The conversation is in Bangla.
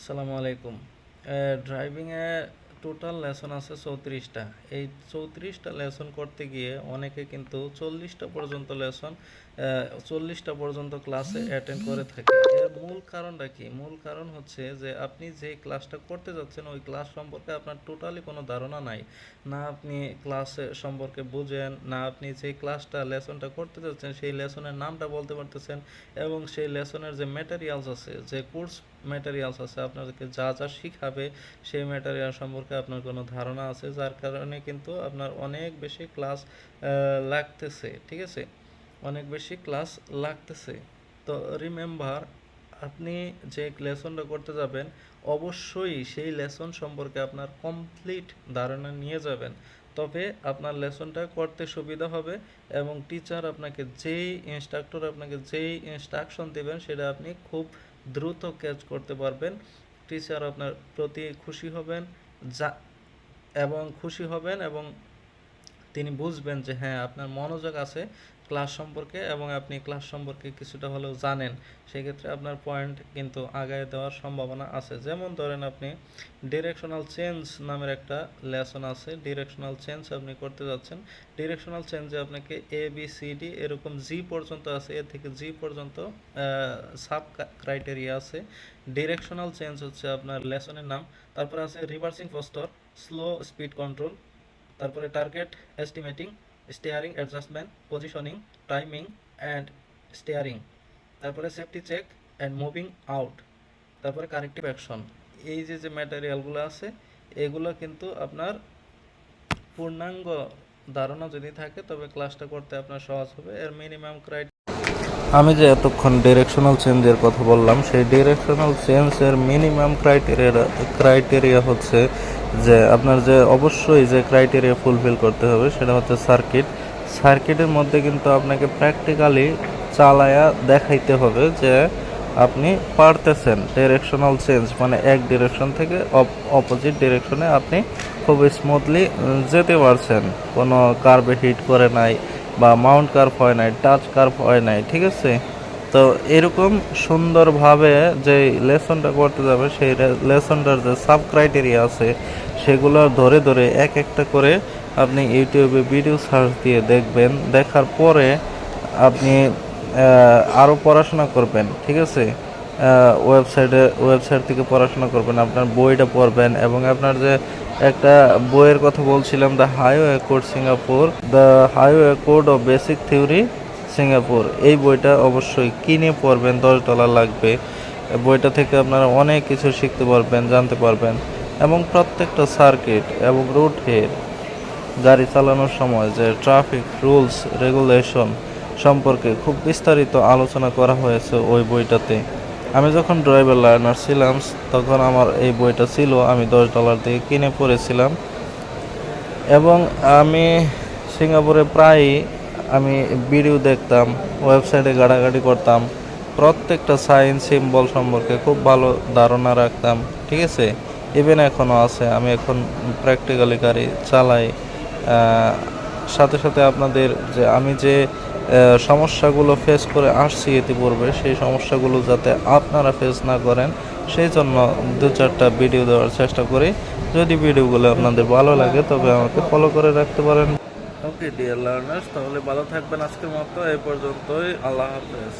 আসসালামু আলাইকুম। ড্রাইভিংয়ে টোটাল লেসন আছে চৌত্রিশটা। এই চৌত্রিশটা লেসন করতে গিয়ে অনেকে কিন্তু চল্লিশটা পর্যন্ত লেসন চল্লিশটা পর্যন্ত ক্লাসে অ্যাটেন্ড করে থাকে। এর মূল কারণটা কি? মূল কারণ হচ্ছে যে আপনি যে ক্লাসটা করতে যাচ্ছেন, ওই ক্লাস সম্পর্কে আপনার টোটালি কোনো ধারণা নাই। না আপনি ক্লাস সম্পর্কে বুঝেন, না আপনি যে ক্লাসটা, লেসনটা করতে যাচ্ছেন, সেই লেসনের নামটা বলতে পারতেছেন এবং সেই লেসনের যে ম্যাটেরিয়ালস আছে, যে কোর্স ম্যাটেরিয়ালস আছে, আপনাদেরকে যা যা শিখাবে, সেই ম্যাটেরিয়াল সম্পর্কে আপনার কোনো ধারণা আছে, যার কারণে কিন্তু আপনার অনেক বেশি ক্লাস লাগতেছে, ঠিক আছে? অনেক বেশি ক্লাস লাগতেছে। তো রিমেম্বার আপনি যে লেসনটা করতে যাবেন, অবশ্যই সেই লেসন সম্পর্কে আপনার কমপ্লিট ধারণা নিয়ে যাবেন। তবে আপনার লেসনটা করতে সুবিধা হবে এবং টিচার আপনাকে যেই ইনস্ট্রাক্টর আপনাকে যেই ইনস্ট্রাকশন দেবেন, সেটা আপনি খুব দ্রুত ক্যাচ করতে পারবেন। টিচার আপনার প্রতি খুশি হবেন যা এবং খুশি হবেন এবং তিনি বুঝবেন যে হ্যাঁ আপনার মনোযোগ আছে ক্লাস সম্পর্কে এবং আপনি ক্লাস সম্পর্কে কিছুটা হলেও জানেন। সেক্ষেত্রে আপনার পয়েন্ট কিন্তু আগায় দেওয়ার সম্ভাবনা আছে। যেমন ধরেন আপনি ডিরেকশনাল চেঞ্জ নামের একটা লেসন আছে। ডিরেকশনাল চেঞ্জ আপনি করতে যাচ্ছেন। ডিরেকশনাল চেঞ্জে আপনাকে এ বি সি ডি এরকম জি পর্যন্ত আছে। এ থেকে জি পর্যন্ত সাব ক্রাইটেরিয়া আছে। ডিরেকশনাল চেঞ্জ হচ্ছে আপনার লেসনের নাম। তারপরে আছে reversing posture slow speed control তারপরে target estimating steering adjustment positioning timing and steering তারপরে safety check and moving out তারপরে কারেক্টিভ অ্যাকশন এই যে যে ম্যাটেরিয়ালগুলো আছে, এগুলো কিন্তু আপনার পূর্ণাঙ্গ ধারণা যদি থাকে, তবে ক্লাসটা করতে আপনার সহজ হবে। এর মিনিমাম ক্রাইট আমি যে এতক্ষণ ডিরেকশনাল চেঞ্জের কথা বললাম, সেই ডিরেকশনাল চেঞ্জের মিনিমাম ক্রাইটেরিয়া ক্রাইটেরিয়া হচ্ছে যে আপনার যে অবশ্যই যে ক্রাইটেরিয়া ফুলফিল করতে হবে, সেটা হচ্ছে সার্কিট সার্কিটের মধ্যে কিন্তু আপনাকে প্র্যাকটিক্যালি চালায়া দেখাইতে হবে যে আপনি পারতেছেন ডিরেকশনাল চেঞ্জ মানে এক ডিরেকশন থেকে অপোজিট ডিরেকশনে আপনি খুব স্মুথলি যেতে পারছেন। কোনো কার্বে হিট করে নাই বা মাউন্ট কার্ভ হয় নাই, টাচ কার্ভ হয় নাই, ঠিক আছে? তো এরকম সুন্দরভাবে যে লেসনটা করতে যাবে, সেই লেসনটার যে সাব ক্রাইটেরিয়া আছে, সেগুলো ধরে ধরে এক একটা করে আপনি ইউটিউবে ভিডিও সার্চ দিয়ে দেখবেন। দেখার পরে আপনি আরও পড়াশোনা করবেন, ঠিক আছে? ওয়েবসাইটে ওয়েবসাইট থেকে পড়াশোনা করবেন, আপনার বইটা পড়বেন এবং আপনার যে একটা বইয়ের কথা বলছিলাম the highway code Singapore the highway code of basic theory Singapore এই বইটা অবশ্যই কিনে পড়বেন, দশ ডলার লাগবে। বইটা থেকে আপনারা অনেক কিছু শিখতে পারবেন, জানতে পারবেন এবং প্রত্যেকটা সার্কিট এবং রুট হেড গাড়ি চালানোর সময় যে ট্রাফিক রুলস রেগুলেশন সম্পর্কে খুব বিস্তারিত আলোচনা করা হয়েছে ওই বইটাতে। আমি যখন ড্রাইভার লার্নার ছিলাম, তখন আমার এই বইটা ছিল, আমি দশ ডলার দিয়ে কিনে পড়েছিলাম। এবং আমি সিঙ্গাপুরে প্রায়ই আমি ভিডিও দেখতাম ওয়েবসাইটে গাড়াগাড়ি করতাম। প্রত্যেকটা সাইন সিম্বল সম্পর্কে খুব ভালো ধারণা রাখতাম, ঠিক আছে? ইভেন এখনও আছে, আমি এখন প্র্যাকটিক্যালি গাড়ি চালাই। সাথে সাথে আপনাদের যে, আমি যে সমস্যাগুলো ফেস করে আসছি ইতিপূর্বে, সেই সমস্যাগুলো যাতে আপনারা ফেস না করেন, সেই জন্য দু চারটা ভিডিও দেওয়ার চেষ্টা করি। যদি ভিডিওগুলো আপনাদের ভালো লাগে, তবে আমাকে ফলো করে রাখতে পারেন। ওকে ডিয়ার লার্নার্স তাহলে ভালো থাকবেন আজকের মতো, এই পর্যন্তই, আল্লাহ হাফেজ।